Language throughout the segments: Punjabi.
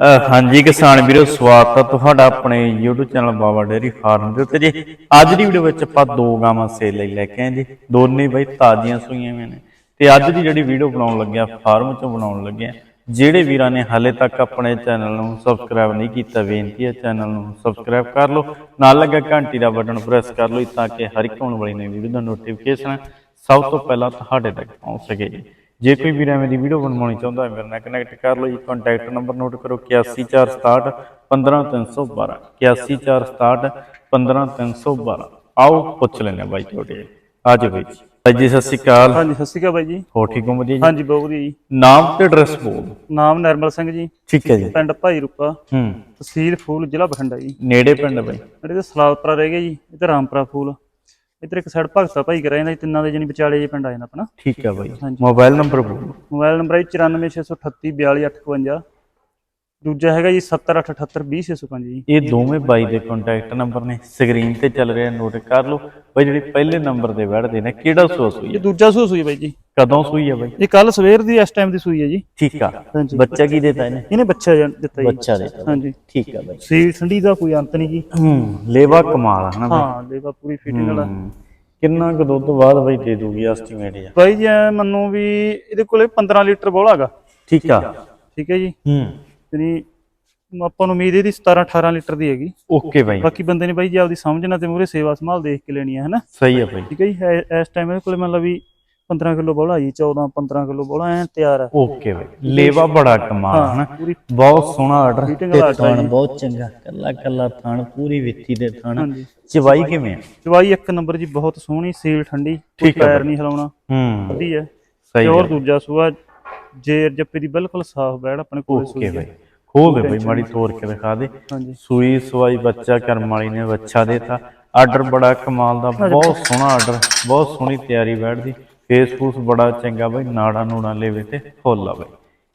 ਹਾਂਜੀ ਕਿਸਾਨ ਵੀਰੋ, ਸਵਾਗਤ ਹੈ ਤੁਹਾਡਾ ਆਪਣੇ YouTube channel Baba dairy farm ਦੇ ਉੱਤੇ ਜੀ। ਅੱਜ ਦੀ ਵੀਡੀਓ ਵਿੱਚ ਆਪਾਂ ਦੋ ਗਾਵਾਂ ਸੇਲ ਲਈ ਲੈ ਕੇ ਆਏ ਜੀ। ਦੋਨੇ ਬਈ ਤਾਜ਼ੀਆਂ ਸੂਈਆਂ ਹੋਈਆਂ ਨੇ। ਤੇ ਅੱਜ ਦੀ ਜਿਹੜੀ ਵੀਡੀਓ ਬਣਾਉਣ ਲੱਗਿਆ, ਫਾਰਮ ਚੋਂ ਬਣਾਉਣ ਲੱਗਿਆ, ਜਿਹੜੇ ਵੀਰਾਂ ਨੇ ਹਾਲੇ ਤੱਕ ਆਪਣੇ ਚੈਨਲ ਨੂੰ ਸਬਸਕ੍ਰਾਈਬ ਨਹੀਂ ਕੀਤਾ, ਬੇਨਤੀ ਹੈ ਚੈਨਲ ਨੂੰ ਸਬਸਕ੍ਰਾਈਬ ਕਰ ਲਓ। ਨਾਲ ਲੱਗਾ ਘੰਟੀ ਦਾ ਬਟਨ ਪ੍ਰੈਸ ਕਰ ਲਓ, ਤਾਂ ਕਿ ਹਰ ਇੱਕ ਆਉਣ ਵਾਲੀ ਨਵੀਂ ਵੀਡੀਓ ਦਾ ਨੋਟੀਫਿਕੇਸ਼ਨ ਸਭ ਤੋਂ ਪਹਿਲਾਂ ਤੁਹਾਡੇ ਤੱਕ ਪਹੁੰਚ ਸਕੇ ਜੀ। ਜੇ ਕੋਈ ਵੀਰ ਐਵੇਂ ਦੀ ਵੀਡੀਓ ਬਣਵਾਉਣੀ ਚਾਹੁੰਦਾ ਹੈ ਮੇਰੇ ਨਾਲ ਕਨੈਕਟ ਕਰ ਲਓ ਜੀ। ਕੰਟੈਕਟ ਨੰਬਰ ਨੋਟ ਕਰੋ 81467 15312 81467 15312 ਆਓ ਪੁੱਛ ਲੈਣੇ ਬਾਈ ਤੁਹਾਡੇ। ਅੱਜ ਬਾਈ ਜੀ। ਬਾਈ ਜੀ ਸਤਿ ਸ਼੍ਰੀ ਅਕਾਲ। ਹਾਂਜੀ ਸਤਿ ਸ਼੍ਰੀ ਅਕਾਲ ਬਾਈ ਜੀ। ਹੋ ਠੀਕ ਹੋ? ਵਧੀਆ ਜੀ? ਹਾਂਜੀ ਬਹੁਤ ਵਧੀਆ ਜੀ। ਨਾਮ ਤੇ ਐਡਰੈਸ ਬੋਲ ਨਾਮ ਨਰਮਲ ਸਿੰਘ ਜੀ। ਠੀਕ ਹੈ ਜੀ। ਪਿੰਡ ਭਾਈ ਰੂਪਾ। ਹੂੰ। ਤਹਿਸੀਲ ਫੂਲ ਜ਼ਿਲ੍ਹਾ ਬਠਿੰਡਾ ਜੀ। ਨੇੜੇ ਪਿੰਡ ਬਾਈ। ਜਿਹੜੇ ਤੇ ਸਲਾਦਪੁਰਾ ਰਹਿ ਗਿਆ ਜੀ। ਇੱਧਰ ਰਾਮਪੁਰਾ ਫੂਲ। ਇੱਧਰ ਇੱਕ ਸਾਈਡ ਭਗਤਾ ਭਾਈ ਕਰਿਆ ਜਾਂਦਾ ਤਿੰਨਾਂ ਦੇ ਜਣੀ ਵਿਚਾਲੇ ਜੇ ਪਿੰਡ ਆ ਜਾਂਦਾ ਆਪਣਾ। ਠੀਕ ਹੈ ਬਾਈ। ਮੋਬਾਈਲ ਨੰਬਰ ਬੋਲ। ਮੋਬਾਈਲ ਨੰਬਰ ਹੈ 9468342851 ਦੂਜਾ ਹੈਗਾ ਜੀ 7878200605 ਜੀ। ਇਹ ਦੋਵੇਂ ਬਾਈ ਦੇ ਕੰਟੈਕਟ ਨੰਬਰ ਨੇ। ਸਕਰੀਨ ਤੇ ਚੱਲ ਰਿਹਾ ਨੋਟ ਕਰ ਲਓ। ਬਾਈ ਜਿਹੜੀ ਪਹਿਲੇ ਨੰਬਰ ਦੇ ਵੜਦੇ ਨੇ ਕਿਹੜਾ ਸੂਆ ਸੂਈ ਇਹ ਹੈ ਦੂਜਾ ਸੂਸ ਹੋਈ ਬਾਈ ਜੀ। ਕਦੋਂ ਸੂਈ ਹੈ ਬਾਈ? ਇਹ ਕੱਲ ਸਵੇਰ ਦੀ ਇਸ ਟਾਈਮ ਦੀ ਸੂਈ ਹੈ ਜੀ। ਠੀਕ ਆ। ਹਾਂਜੀ। ਬੱਚਾ ਕੀ ਦੇਤਾ ਇਹਨੇ? ਇਹਨੇ ਬੱਚਾ ਜਨ- ਦਿੱਤਾ ਜੀ। ਬੱਚਾ ਦੇਤਾ। ਹਾਂਜੀ। ਠੀਕ ਆ ਬਾਈ। ਸੀਲ ਠੰਡੀ ਦਾ ਕੋਈ ਅੰਤ ਨਹੀਂ ਜੀ। ਹੂੰ ਲੇਵਾ ਕਮਾਲ ਆ ਹਨਾ ਬਾਈ। ਹਾਂ ਲੇਵਾ ਪੂਰੀ ਫਿਟਿੰਗ ਵਾਲਾ। ਹੂੰ। ਕਿੰਨਾ ਕੁ ਦੁੱਧ ਬਾਅਦ ਬਾਈ ਦੇ ਦੂਗੀ ਐਸਟੀਮੇਟ ਆ ਬਾਈ ਜੀ ਐਂ ਮੰਨੋ ਵੀ ਇਹਦੇ ਕੋਲੇ 15 ਲੀਟਰ ਬੋਲਾ ਹੈਗਾ। ਠੀਕ ਆ। ਠੀਕ ਹੈ ਜੀ। ਹੂੰ। ਯਾਨੀ ਆਪਾਂ ਨੂੰ ਉਮੀਦ ਇਹਦੀ 17 18 ਲੀਟਰ ਦੀ ਹੈਗੀ। ਓਕੇ ਬਾਈ। ਬਾਕੀ ਬੰਦੇ ਨੇ ਬਾਈ ਜੀ ਆਪਦੀ ਸਮਝਣਾ ਤੇ ਮੂਰੇ ਸੇਵਾ ਸੰਭਾਲ ਦੇਖ ਕੇ ਲੈਣੀ ਹੈ ਹਨਾ? ਸਹੀ ਆ ਬਾਈ। ਠੀਕ ਹੈ ਜੀ ਐ- ਇਸ ਟਾਈਮ ਇਹਦੇ ਕੋਲੇ ਮਤਲਬ ਵੀ 15 ਕਿਲੋ ਬੋਲਾ ਜੀ 14 15 ਕਿਲੋ ਬੋਲਾ ਐ ਤਿਆਰ ਹੈ ਓਕੇ ਬਾਈ ਲੇਵਾ ਬੜਾ ਕਮਾਲ ਹਨਾ? ਪੂਰੀ ਬਹੁਤ ਸੋਹਣਾ ਆਰਡਰ ਆਟਾ ਥਣ ਬਹੁਤ ਚੰਗਾ ਕੱਲਾ ਕੱਲਾ ਥਣ ਪੂਰੀ ਵਿੱਥੀ ਦੇ ਥਣ। ਚਵਾਈ ਕਿਵੇਂ ਆ? ਚਵਾਈ ਇੱਕ ਨੰਬਰ ਜੀ ਬਹੁਤ ਸੋਹਣੀ ਸੀਲ ਠੰਡੀ ਕੋਈ ਹੈ ਪੈਰ ਨਹੀਂ ਹਿਲਾਉਣਾ। ਹੂੰ। ਵਧੀਆ। ਹੈ ਸਹੀ ਆ ਦੂਜਾ ਸੂਆ ਜੇਰ ਜੱਪੇ ਦੀ ਬਿਲਕੁਲ ਸਾਫ਼ ਬੈੜ ਆਪਣੇ ਕੋਲੇ ਸੂਈ ਓਕੇ ਬਾਈ। ਖੋਲ ਦੇ ਬਾਈ ਮਾੜੀ ਤੋੜ ਕੇ ਦਿਖਾ ਦੇ। ਸੂਈ ਸਵਾਈ ਬੱਚਾ ਕਰਮ ਵਾਲੀ ਨੇ ਬੱਚਾ ਦੇਤਾ। ਆਰਡਰ ਬੜਾ ਕਮਾਲ ਦਾ ਬਹੁਤ ਸੋਹਣਾ ਆਰਡਰ ਬਹੁਤ ਸੋਹਣੀ ਤਿਆਰੀ ਬੈਠਦੀ ਫੇਸ ਫੂਸ ਬੜਾ ਚੰਗਾ ਬਾਈ ਨਾੜਾ ਨੂੜਾ ਲੈਵੇ ਤੇ ਫੁੱਲ ਆ ਬਾਈ।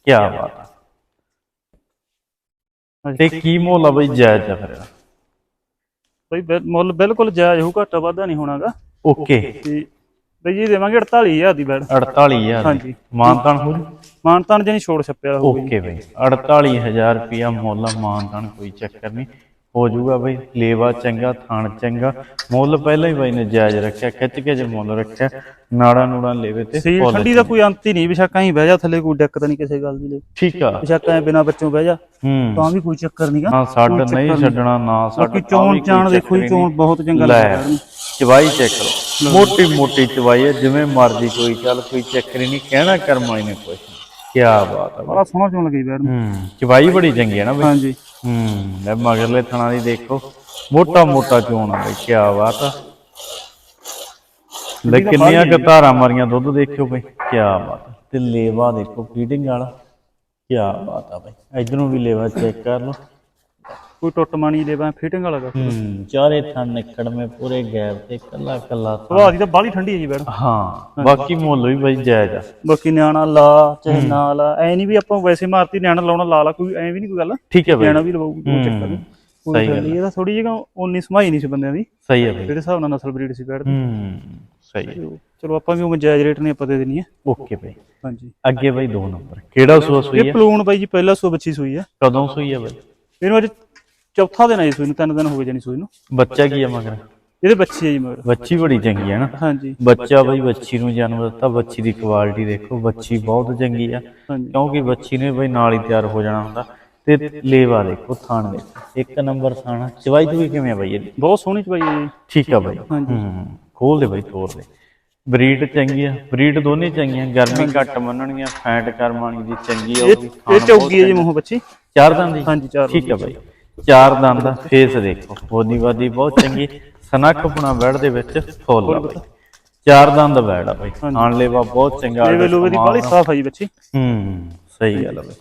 ਕੀ ਬਾਤ ਆ। ਤੇ ਕੀ ਮੁੱਲ ਆ ਬਾਈ ਜਾਇਜ਼ ਆ ਫਿਰ? ਬਈ ਬਿਲ- ਮੁੱਲ ਬਿਲਕੁਲ ਜਾਇਜ਼ ਹੋਊ ਘਾਟਾ ਵਾਧਾ ਨਹੀਂ ਹੋਣਾਗਾ। ਓਕੇ। ਤੇ ਬਈ ਜੀ ਦੇਵਾਂਗੇ 48000 ਦੀ ਬੈੜ 48000 ਹਾਂਜੀ। ਮਾਨਤਾਨ ਹੋ ਜੂ? ਮਾਨਤਾਨ ਜਣੀ ਛੋੜ ਛੱਪਿਆ ਹੋਊ ਓਕੇ ਬਾਈ। 48000 ਰੁਪਿਆ ਮੁੱਲ ਆ, ਮਾਨਤਾਨ ਕੋਈ ਚੱਕਰ ਨਹੀਂ। ਹੋ ਜਾਊਗਾ ਬਾਈ ਲੇਵਾ ਚੰਗਾ ਥਾਣ ਚੰਗਾ। ਮੁੱਲ ਪਹਿਲਾਂ ਹੀ ਬਾਈ ਨੇ ਜਾਇਜ਼ ਰੱਖਿਆ ਖਿੱਚ ਕੇ ਜੇ ਮੁੱਲ ਰੱਖਿਆ ਨਾੜਾ ਨੂੜਾ ਲੈਵੇ ਤੇ ਫੁੱਲ ਠੰਡੀ ਦਾ ਕੋਈ ਅੰਤ ਹੀ ਨਹੀਂ ਬਿਸ਼ੱਕ ਹੀ ਬਹਿ ਜਾ ਥੱਲੇ ਕੋਈ ਦਿੱਕਤ ਨਹੀਂ ਕਿਸੇ ਗੱਲ ਦੀ। ਲੈ ਠੀਕ ਆ। ਬਿਸ਼ੱਕ ਐ ਬਿਨਾ ਬੱਚੋਂ ਬਹਿ ਜਾ ਹੂੰ। ਤਾਂ ਵੀ ਕੋਈ ਚੱਕਰ ਨਹੀਂਗਾ ਨਾ ਛੱਡ ਨਹੀਂ ਛੱਡਣਾ ਨਾ ਛੱਡ ਬਾਕੀ ਚੋਣ ਚਾਣ ਦੇਖੋ ਜੀ ਚੋਣ ਬਹੁਤ ਚੰਗਾ ਲੱਗਦਾ। ਚਵਾਈ ਚੈੱਕ ਕਰੋ। ਮੋਟੀ ਮੋਟੀ ਚਵਾਈ ਹੈ ਜਿਵੇਂ ਮਰਜ਼ੀ ਕੋਈ ਚੱਲ ਕੋਈ ਚੱਕਰ ਹੀ ਨਹੀਂ। ਕਹਿਣਾ ਕਰਮਾਈ ਨੇ ਕੁਛ। ਕੀ ਬਾਤ ਹੈ ਬੜਾ ਸੋਹਣਾ ਚੋਣ ਲੱਗੀ ਬੈੜ ਨੂੰ ਹੂੰ ਚਵਾਈ ਬੜੀ ਚੰਗੀ ਹੈ ਨਾ ਬਈ। ਹਾਂਜੀ। ਹੂੰ ਲੈ ਮਗਰਲੇ ਥਣਾ ਦੀ ਦੇਖੋ। ਮੋਟਾ ਮੋਟਾ ਚੋਣ ਆ ਬਈ ਕੀ ਬਾਤ ਆ। ਲੈ ਕਿੰਨੀਆਂ ਕੁ ਧਾਰਾਂ ਮਾਰੀਆਂ ਦੁੱਧ ਦੇਖਿਓ ਬਈ ਕੀ ਬਾਤ ਆ। ਤੇ ਲੇਵਾ ਦੇਖੋ ਫੀਡਿੰਗ ਵਾਲਾ ਕੀ ਬਾਤ ਆ ਬਈ। ਇਧਰੋਂ ਵੀ ਲੇਵਾ ਚੈੱਕ ਕਰ ਲਓ। ਕੋਈ ਟੁੱਟ ਮਾਣੀ ਲੈਵਾ ਫਿਟਿੰਗ ਵਾਲਾ ਗਾ ਹੂੰ ਚਾਰੇ ਥਣ ਨਿਕੜਵੇਂ ਪੂਰੇ ਗੈਪ ਤੇ ਕੱਲਾ ਕੱਲਾ। ਸੁਭਾਅ ਦੀ ਤਾਂ ਬਾਹਲੀ ਠੰਡੀ ਹੈ ਜੀ ਬੈੜ ਹਾਂ ਬਾਕੀ ਮੁੱਲ ਵੀ ਬਈ ਜਾਇਜ਼ ਆ। ਬਾਕੀ ਨਿਆਣਾ ਲਾ ਚਾਹੇ ਨਾ ਲਾ ਐ ਨਹੀਂ ਵੀ ਆਪਾਂ ਵੈਸੇ ਮਾਰਤੀ ਨਿਆਣਾ ਲਾਉਣਾ ਲਾ ਲਾ ਕੋਈ ਐ ਵੀ ਨਹੀਂ ਕੋਈ ਗੱਲ। ਠੀਕ ਹੈ ਬਈ। ਨਿਆਣਾ ਵੀ ਲਵਾਉਗੀ ਕੋਈ ਚੱਕਰ ਨਹੀਂ। ਸਹੀ ਗੱਲ ਇਹਦਾ ਥੋੜੀ ਜਿਹੀ ਉਨੀ ਸਮਾਈ ਨਹੀਂ ਸੀ ਬੰਦਿਆਂ ਦੀ। ਸਹੀ ਹੈ ਬਈ। ਜਿਹੜੇ ਹਿਸਾਬ ਨਾਲ ਨਸਲ ਬਰੀਡ ਸੀ ਦੀ। ਹੂੰ ਸਹੀ ਹੈ। ਚਲੋ ਆਪਾਂ ਵੀ ਉਹ ਜਾਇਜ਼ ਰੇਟ ਨਹੀਂ ਆਪਾਂ ਦੇ ਦੇਣੀ ਹੈ। ਓਕੇ ਬਈ। ਹਾਂਜੀ। ਅੱਗੇ ਬਈ ਦੋ ਨੰਬਰ। ਕਿਹੜਾ ਸੂਆ ਸੂਈ ਇਹ ਹੈ ਪਲੂਨ ਬਾਈ ਜੀ ਪਹਿਲਾ ਸੂ ਬੱਚੀ ਸੂਈ ਹੈ। ਕਦੋਂ ਸੂਈ ਹੈ ਬਈ? ਇਹਨੂੰ ਅੱਜ ਚੌਥਾ ਦਿਨ ਆਈ ਸੂਈ ਨੂੰ ਤਿੰਨ ਦਿਨ ਹੋ ਗਏ ਜਾਨੀ ਸੂਈ ਨੂੰ। ਬੱਚਾ ਕੀ ਹੈ ਮਗਰ? ਇਹਦੇ ਬੱਚੀ ਹੈ ਜੀ ਮਗਰ। ਬੱਚੀ ਬੜੀ ਚੰਗੀ ਹੈ ਨਾ। ਹਾਂਜੀ। ਬੱਚਾ ਬਈ ਬੱਚੀ ਨੂੰ ਜਨਮ ਦਿੱਤਾ ਬੱਚੀ ਦੀ ਕੁਆਲਿਟੀ ਦੇਖੋ ਬੱਚੀ ਬਹੁਤ ਚੰਗੀ ਆ। ਕਿਉਂਕਿ ਬੱਚੀ ਨੇ ਬਈ ਨਾਲ ਹੀ ਤਿਆਰ ਹੋ ਜਾਣਾ ਹੁੰਦਾ। ਤੇ ਲੇਵਾ ਦੇਖੋ ਥਾਣ ਦੇਖੋ ਇੱਕ ਨੰਬਰ ਥਾਣਾ ਚਵਾਈ ਤੂੰ ਕਿਵੇਂ ਆ ਬਈ ਇਹਦੀ? ਬਹੁਤ ਸੋਹਣੀ ਚਵਾਈ ਹੈ ਜੀ। ਠੀਕ ਆ ਬਾਈ। ਹਾਂਜੀ। ਖੋਲ ਦੇ ਬਾਈ ਤੋੜ ਦੇ। ਬਰੀਡ ਚੰਗੀ ਆ। ਬਰੀਡ ਦੋਨੇ ਚੰਗੀਆਂ ਗਰਮੀ ਘੱਟ ਮੰਨਣਗੀਆਂ ਫੈਟ ਕਰਮਾਣੀ ਦੀ ਚੰਗੀ ਆ ਇਹ ਚੌਗੀ ਹੈ ਜੀ ਮੂੰਹ ਬੱਚੀ। ਚਾਰ ਦੰਦ ਦੀ? ਹਾਂਜੀ ਚਾਰ ਠੀਕ ਆ ਬਾਈ। ਚਾਰ ਦੰਦ ਦਾ ਫੇਸ ਦੇਖੋ। ਬੋਦੀ ਬਾਦੀ ਬਹੁਤ ਚੰਗੀ ਸਨੱਖ ਪੁਣਾ ਬੈੜ ਦੇ ਵਿੱਚ ਫੁੱਲ ਆ ਬਾਈ। ਚਾਰ ਦੰਦ ਬੈੜ ਆ ਬਾਈ। ਖਾਣ ਲੈਵਾ ਬਹੁਤ ਚੰਗਾ ਇਹ ਵੇਲੋ ਦੀ ਬਾਹਲੀ ਸਾਫ਼ ਹੈ ਜੀ ਬੱਚੀ ਹੂੰ। ਸਹੀ ਗੱਲ ਆ ਬਾਈ।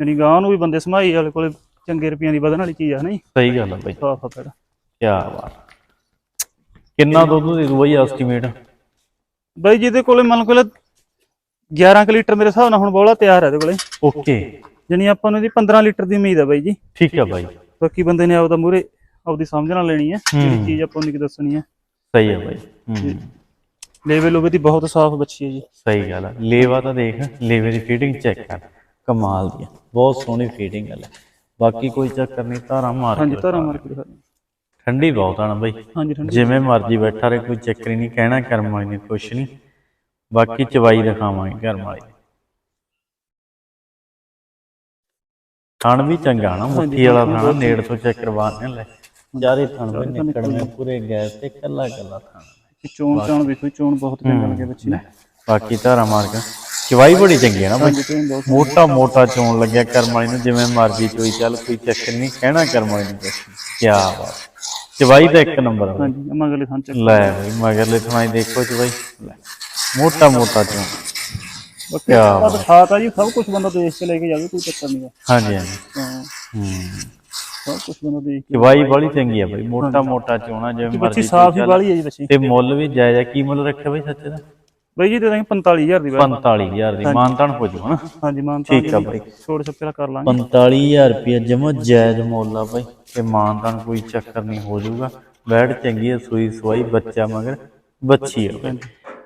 ਯਾਨੀ ਗਾਂ ਨੂੰ ਵੀ ਬੰਦੇ ਸਮਾਈ ਵਾਲੇ ਕੋਲੇ ਚੰਗੇ ਰੁਪਈਆਂ ਦੀ ਵਧਣ ਵਾਲੀ ਚੀਜ਼ ਆ ਨਹੀਂ? ਸਹੀ ਗੱਲ ਆ ਬਾਈ। ਸਾਫ਼ ਆ ਫਿਰ ਕੀ ਬਾਤ। ਕਿੰਨਾ ਦੁੱਧ ਦੇ ਦੂ ਬਾਈ ਐਸਟੀਮੇਟ ਬਾਈ ਜੀ ਇਹਦੇ ਕੋਲੇ ਮੰਨ ਕੋਲੇ 11 ਕੁ ਲੀਟਰ ਮੇਰੇ ਹਿਸਾਬ ਨਾਲ ਹੁਣ ਬੋਲਾ ਤਿਆਰ ਹੈ ਇਹਦੇ ਕੋਲੇ। ਓਕੇ। ਯਾਨੀ ਆਪਾਂ ਨੂੰ ਇਹਦੀ 15 ਲੀਟਰ ਦੀ ਉਮੀਦ ਹੈ ਬਾਈ ਜੀ। ਠੀਕ ਆ ਬਾਈ। ਬਾਕੀ ਬੰਦੇ ਨੇ ਆਪਦਾ ਮੂਰੇ ਆਪਦੀ ਸਮਝ ਨਾਲ ਲੈਣੀ ਹੈ ਜਿਹੜੀ ਹੂੰ। ਚੀਜ਼ ਆਪਾਂ ਨੂੰ ਕੀ ਦੱਸਣੀ ਹੈ। ਸਹੀ ਆ ਬਾਈ। ਹੂੰ। ਲੇਵਲ ਲੋਵੇ ਦੀ ਬਹੁਤ ਸਾਫ਼ ਬੱਚੀ ਹੈ ਜੀ। ਸਹੀ ਗੱਲ ਆ। ਲੇਵਾ ਤਾਂ ਦੇਖ ਲੇਵੇ ਦੀ ਫੀਟਿੰਗ ਚੈੱਕ ਕਰ। ਕਮਾਲ ਦੀ ਬਹੁਤ ਸੋਹਣੀ ਫੀਟਿੰਗ ਲੈ ਬਾਕੀ ਕੋਈ ਚੱਕਰ ਨਹੀਂ ਧਾਰਾ ਮਾਰ ਹਾਂਜੀ ਧਾਰਾ। ਮਾਰ ਕੇ। ਠੰਡੀ ਬਹੁਤ ਆ ਨਾ ਬਈ। ਹਾਂਜੀ ਠੰਡੀ ਜਿਵੇਂ ਮਰਜ਼ੀ ਬੈਠਾ ਰਹੇ ਕੋਈ ਚੱਕਰ ਹੀ ਨਹੀਂ ਕਹਿਣਾ ਕਰਮ ਵਾਲੀ ਨੇ ਕੁਛ ਨਹੀਂ। ਬਾਕੀ ਚਵਾਈ ਦਿਖਾਵਾਂਗੇ ਕਰਮ ਵਾਲੀ। ਥਣ ਵੀ ਚੰਗਾ ਨਾ ਮੁੱਠੀ ਵਾਲਾ ਥਾਣਾ ਨੇੜ ਤੋਂ ਚੈੱਕ ਕਰਵਾਣੇ ਲੈ। ਜਾਰੇ ਥਣ ਵੀ ਨਿਕਲਣੇ ਪੂਰੇ ਗੈਸ ਤੇ ਕੱਲਾ ਕੱਲਾ ਥਾਣਾ। ਚੋਣ ਚਾਣ ਵੇਖੋ ਚੋਣ ਬਹੁਤ ਚੰਗਾ ਲੱਗਿਆ ਬੱਚੀ ਨੂੰ। ਬਾਕੀ ਧਾਰਾ ਮਾਰ ਕੇ ਚਵਾਈ ਬੜੀ ਚੰਗੀ ਹੈ ਨਾ ਬਈ। ਬਹੁਤ ਮੋਟਾ ਮੋਟਾ ਚੋਣ ਲੱਗਿਆ ਕਰਮ ਵਾਲੀ ਨੂੰ ਜਿਵੇਂ ਮਰਜ਼ੀ ਚੋਈ ਚੱਲ ਕੋਈ ਚੱਕਰ ਨਹੀਂ ਕਹਿਣਾ ਕਰਮ ਵਾਲੀ ਨੂੰ ਕੀ ਬਾਤ। ਚਵਾਈ ਤਾਂ ਇੱਕ ਨੰਬਰ ਆ ਬਈ। ਹਾਂਜੀ ਅਮਗਲੇ ਥਾਂ ਚੱਕ ਲੈ ਬਈ ਮਗਰਲੇ ਥਾਂ ਦੇਖੋ ਚਵਾਈ। ਲੈ ਮੋਟਾ ਮੋਟਾ ਚੋਣ। ਬਾਕੀ ਕਿਆ ਆ ਦਿਖਾਤਾ ਜੀ ਸਭ ਕੁਝ ਬੰਦਾ ਦੇਖ ਕੇ ਲੈ ਕੇ ਜਾਵੇ ਕੋਈ ਚੱਕਰ ਨਹੀਂ ਹਾਂਜੀ ਹਾਂਜੀ। ਹਾਂ। ਹੂੰ। ਸਭ ਕੁਝ ਬੰਦਾ ਦੇਖ ਕੇ ਚਵਾਈ ਬੜੀ ਚੰਗੀ ਆ ਬਈ ਮੋਟਾ ਮੋਟਾ ਚੋਣਾ ਜਿਵੇਂ ਬੱਚੀ ਮਰਜ਼ੀ ਸਾਫ਼ ਹੀ ਵਾਲੀ ਹੈ ਜੀ ਬੱਚੀ। ਤੇ ਮੁੱਲ ਵੀ ਜਾਇਜ਼ ਆ ਕੀ ਮੁੱਲ ਰੱਖਿਆ ਬਈ ਸੱਚੇ ਦਾ? ਬਈ ਜੀ ਦੇ ਦਾਂਗੇ 45000 ਦੀ ਬਾਈ। 45000 ਦੀ ਮਾਨਤਾਨ ਹੋ ਹਨਾ ਹਾਂਜੀ ਮਾਨ ਠੀਕ ਆ ਬਾਈ। ਛੋੜ ਛੱਪੇ ਕਰ ਲਾਂਗੇ। 45000 ਰੁਪਏ ਜਮਾ ਜਾਇਜ਼ ਮੁੱਲ ਆ ਬਈ। ਤੇ ਮਾਨਤਾਨ ਕੋਈ ਚੱਕਰ ਨਹੀਂ ਹੋ ਜਾਊਗਾ। ਬੈਡ ਚੰਗੀ ਸੂਈ ਸਵਾਈ ਬੱਚਾ ਮਗਰ ਬੱਚੀ ਬਈ।